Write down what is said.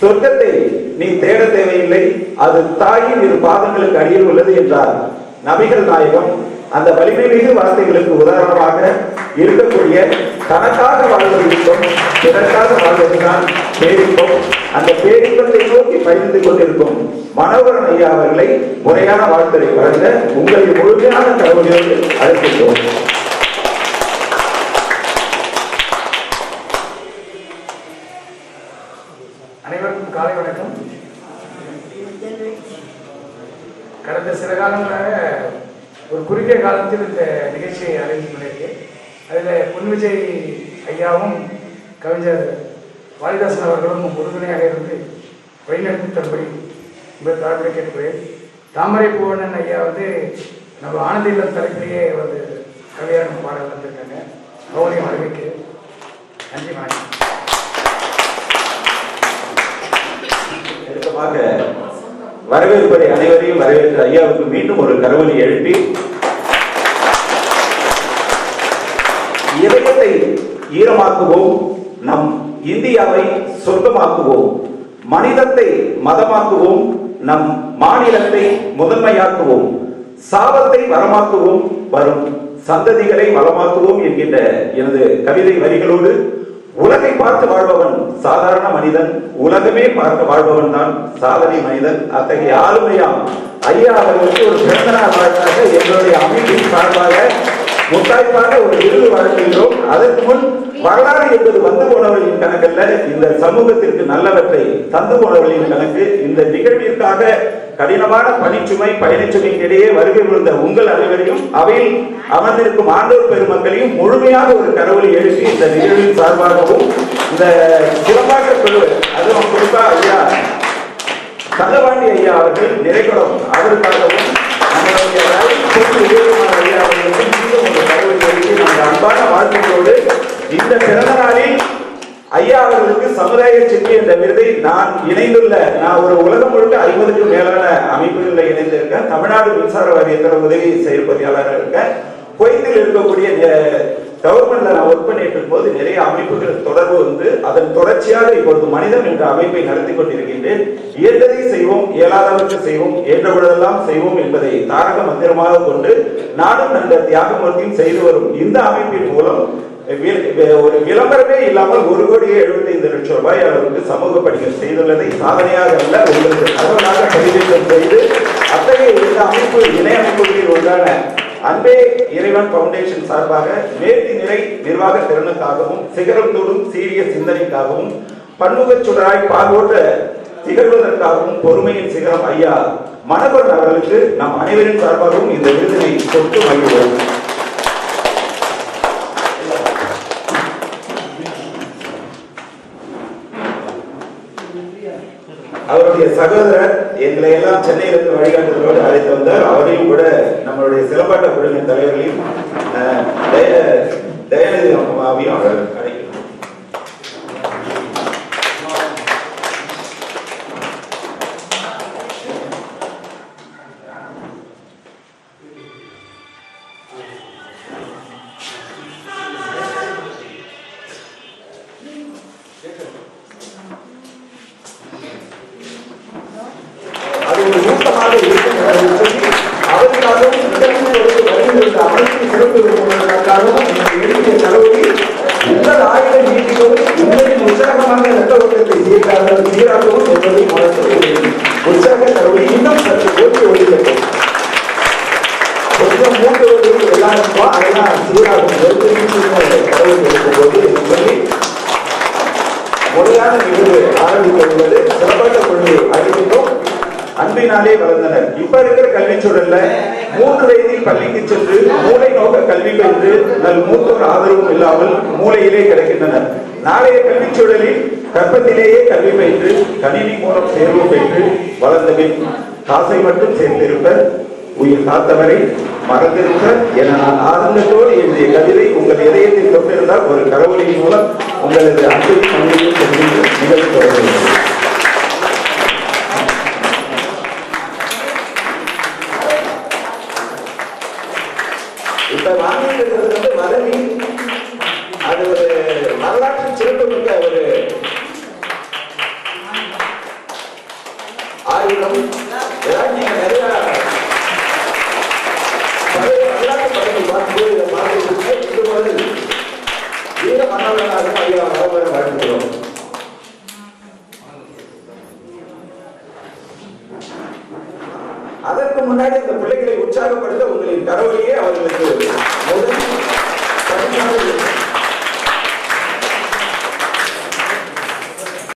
சொர்க்கத்தை நீ தேட தேவையில்லை. அது தாயின் இரு பாதங்களுக்கு அடியில் உள்ளது என்றார். நபிகள் நாயகம் அந்த வலிமை மிகு வார்த்தைகளுக்கு உதாரணமாக இருக்கக்கூடிய தனக்காக வாழ்வதற்கும் பிறக்காக வாழ்வதுதான் பேரின்பம். அந்த பேரிப்பத்தை நோக்கி பயந்து கொண்டிருக்கும் மனோகரன் ஐயா அவர்களை முறையான வாழ்த்துறை வழங்க உங்களை முழுமையான தகவலோடு அழைக்கின்றோம். அனைவருக்கும் காலை வணக்கம். கடந்த சில காலங்களாக ஒரு குறுகிய காலத்தில் இந்த நிகழ்ச்சியை அரேஞ்ச் பண்ணியிருக்கு அதில் பொன் விஜய் ஐயாவும் கவிஞர் வாலிதாசன் அவர்களும் உறுதுணையாக இருந்து வழிநடத்தப்படி தரும்படி உங்கள் கேட்டுக்கிறேன் தாமரை பூவண்ணன் ஐயா வந்து நம்ம ஆனந்த இல்லம் தலைப்பிலேயே வந்து கவியாரம் பாடல் வந்திருக்காங்க. அவங்களையும் வரவேற்கிறேன் நன்றி வணக்கம். நெருக்கமாக வரவேற்பதை அனைவரையும் வரவேற்கிற ஐயாவுக்கு மீண்டும் ஒரு கரவொலி எழுப்பி இதயத்தை ஈரமாக்குவோம் நம் இந்தியாவை சொர்க்கமாக்குவோம் மனிதத்தை மதமாக்குவோம் நம் மாநிலத்தை முதன்மையாக்குவோம் சாபத்தை வரமாக்குவோம் வரும் சந்ததிகளை வளமாக்குவோம் என்கின்ற எனது கவிதை வரிகளோடு உலகை பார்த்து வாழ்பவன் சாதாரண மனிதன் உலகமே பார்த்து வாழ்பவன் தான் சாதனை மனிதன். அத்தகைய ஆளுமையாம் ஐயா அவர்களுக்கு ஒரு பிறந்த நாள் வாழ்த்தாக எங்களுடைய அமைப்பின் சார்பாக முத்தாய்ப்பாக ஒரு விருது வழங்குகிறோம் அதற்கு முன் வரலாறு என்பது வந்து போனவர்களின் கணக்கல்ல இந்த சமூகத்திற்கு நல்லவற்றை தந்து போனவர்களின் கணக்கு இந்த நிகழ்விற்காக கடினமான பணிச்சுமை பயணச்சுமைக்கு இடையே வருகை விழுந்த உங்கள் அனைவரையும் அவையில் அமர்ந்திருக்கும் ஆண்டோர் பெருமக்களையும் முழுமையாக ஒரு கரவொலி எழுப்பி இந்த நிகழ்வின் சார்பாகவும் இந்த சிறப்பாக குழு அதுவும் குறிப்பா ஐயா தங்கபாண்டி ஐயா அவர்கள் நிறைகுடம் அவருக்காகவும் நம்மளுடைய ரயில் ஐயா அவர்களுக்கும் மீண்டும் ஒரு கரவொலி எழுப்பி நாங்கள் அன்பான வாழ்த்துக்களோடு இந்த பிறந்த நாளில் ஐயா அவர்களுக்கு சமுதாய சிற்பி என்ற விருதை நான் இணைந்துள்ள நான் ஒரு உலகம் முழுக்க ஐம்பதுக்கும் மேலான அமைப்புகளில் இணைந்திருக்கேன். தமிழ்நாடு மின்சார வாரியத்தில் உதவி செயற்பொறியாளராக இருக்கேன். குவைத்தில் இருக்கக்கூடிய கவர்மெண்ட்ல நான் ஒர்க் பண்ணிட்டு இருக்கும்போது நிறைய அமைப்புகள் தொடர்பு வந்து அதன் தொடர்ச்சியாக இப்பொழுது மனிதன் என்ற அமைப்பை நடத்தி கொண்டிருக்கின்றேன். இயன்றதை செய்வோம் இயலாதவருக்கு செய்வோம் ஏற்றபொழுதெல்லாம் செய்வோம் என்பதை தாரக மந்திரமாக கொண்டு நானும் நல்ல தியாகமூர்த்தியும் செய்து வரும் இந்த அமைப்பின் மூலம் ஒரு விளம்பரமே இல்லாமல் ஒரு கோடியே எழுபத்தைந்து லட்சம் ரூபாய் அளவுக்கு சமூக பணிகள் செய்துள்ளதை சாதனையாக அல்ல உங்களுக்கு தகவலாக பதிவேற்றம் செய்து அத்தகைய இந்த அமைப்பு இணை அமைப்புகளில் ஒன்றான அன்பே இறைவன் பவுண்டேஷன் சார்பாக மேற்கு நிலை நிர்வாக திறனுக்காகவும் சிகரம் தொடும் சீரிய சிந்தனைக்காகவும் பன்முகச் சுடராய் பார்வோட்ட திகழ்வதற்காகவும் பொறுமையின் சிகரம் ஐயா மணவன் அவர்களுக்கு நம் அனைவரின் சார்பாகவும் இந்த விருதினை கொடுத்து மகிழ்வோம் அவருடைய சகோதரர் எங்களை எல்லாம் சென்னையிலிருந்து வழிகாட்டுதலோடு அழைத்து வந்தார். அவரையும் கூட நம்மளுடைய சிலம்பாட்ட குழுவின் தலைவர்களையும் அஹ், தயாநிதி அம்மாவையும் ஒரு ஊக்கமாக இருக்கும் அவருக்காகவும் இடத்திற்கு வருகின்ற அமைப்பின் சிறப்பு விரும்புவதற்காகவும் எழுதிய செலவில் உங்கள் ஆயுத நீதியோடு உங்களின் உற்சாகமாக இரத்த ஓட்டத்தை சீர்காகவும் சீராகவும் என்பதை மனத்தில் உற்சாக செலவு இன்னும் சற்று ஓட்டி ஒழிக்கட்டும் கொஞ்சம் அதெல்லாம் சீராகும் கடவுள் இருக்கும்போது முறையான நிகழ்வு ஆரம்பிக்க உள்ளது சிறப்பாக கொள்கை அறிவித்தோம் அன்பினாலே வளர்ந்தனர். இப்ப இருக்கிற கல்வி சூழல்ல மூன்று வயதில் பள்ளிக்கு சென்று மூளை நோக்க கல்வி பயின்று நல் மூத்தோர் ஆதரவும் இல்லாமல் மூளையிலே கிடைக்கின்றனர். நாளைய கல்வி சூழலில் கற்பத்திலேயே கல்வி பயின்று கணினி மூலம் தேர்வு பெற்று வளர்ந்த பின் காசை மட்டும் சேர்ந்திருப்ப உயிர் காத்தவரை மறந்திருக்க என நான் ஆனந்தத்தோடு என்னுடைய கவிதை உங்கள் இதயத்தில் தொட்டிருந்தால் ஒரு கரவொலியின் மூலம் உங்களது அன்பையும் நிகழ்ச்சி தொடர்கிறது தமிழ்நாடு ஐயா அதற்கு முன்னாடி இந்த பிள்ளைகளை உற்சாகப்படுத்த உங்களின் கடவுளையே அவர்களுக்கு